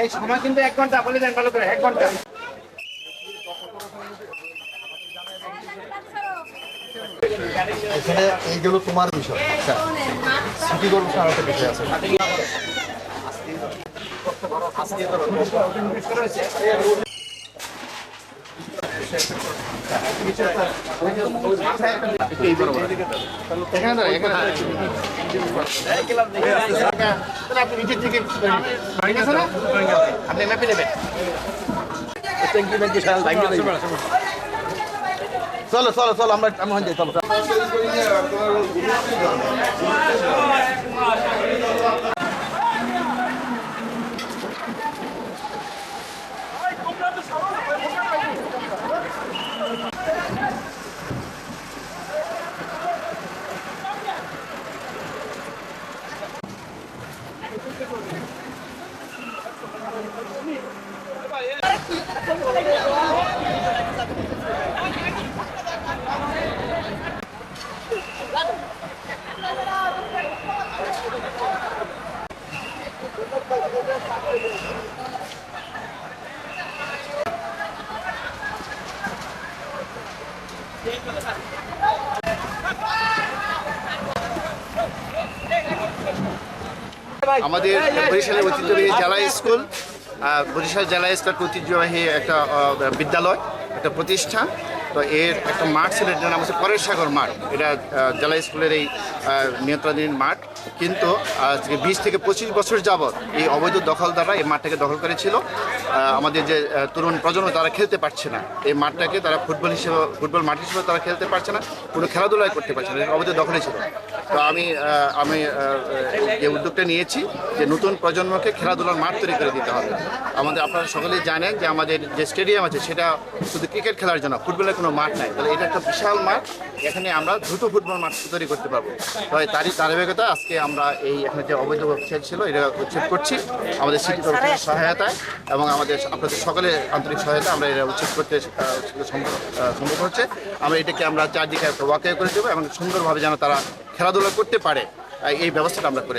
এই সময় এক ঘণ্টা এক ঘণ্টা। এখানে এইগুলো তোমার বিষয়। আচ্ছা, আছে। চলো চলো চলো আমরা আমি চলো। আমাদের বরিশালের ঐতিহ্যবাহী জেলা স্কুল বরিশাল জেলা স্কুল ঐতিহ্যবাহী একটা বিদ্যালয় একটা প্রতিষ্ঠান। তো এর একটা মাঠ ছিল, এটার নাম হচ্ছে পরের সাগর মাঠ। এটা জেলা স্কুলের এই নিয়ন্ত্রণাধীন মাঠ। কিন্তু আজকে বিশ থেকে পঁচিশ বছর যাবৎ এই অবৈধ দখল দ্বারা এই মাঠটাকে দখল করেছিল। আমাদের যে তরুণ প্রজন্ম তারা খেলতে পারছে না। এই মাঠটাকে তারা ফুটবল হিসেবে, ফুটবল মাঠ হিসেবে তারা খেলতে পারছে না। কোনো খেলাধুলাই করতে পারছে না, অবৈধ দখলে ছিল তো আমি আমি যে উদ্যোগটা নিয়েছি যে নতুন প্রজন্মকে খেলাধুলার মাঠ তৈরি করে দিতে হবে। আমাদের, আপনারা সকলেই জানেন যে আমাদের যে স্টেডিয়াম আছে, সেটা শুধু ক্রিকেট খেলার জন্য, ফুটবলের কোনো মাঠ নাই। তাহলে এটা একটা বিশাল মাঠ, এখানে আমরা দ্রুত ফুটবল মাঠ তৈরি করতে পারব। তো তারই ধারাবাহিকতা, আজকে আমরা এই এখানে যে অবৈধ ওয়েবসাইট ছিল, এটা উচ্ছেদ করছি। আমাদের সিটি কর্পোরেশনের সহায়তায় এবং আমাদের, আপনাদের সকলের আন্তরিক সহায়তা আমরা এটা উচ্ছেদ করতে সম্ভব হচ্ছে। আমরা এটাকে আমরা চারদিকে ওয়াকে করে দেবো এবং সুন্দরভাবে যেন তারা খেলাধুলা করতে পারে। এই ব্যবস্থাটা আমরা করে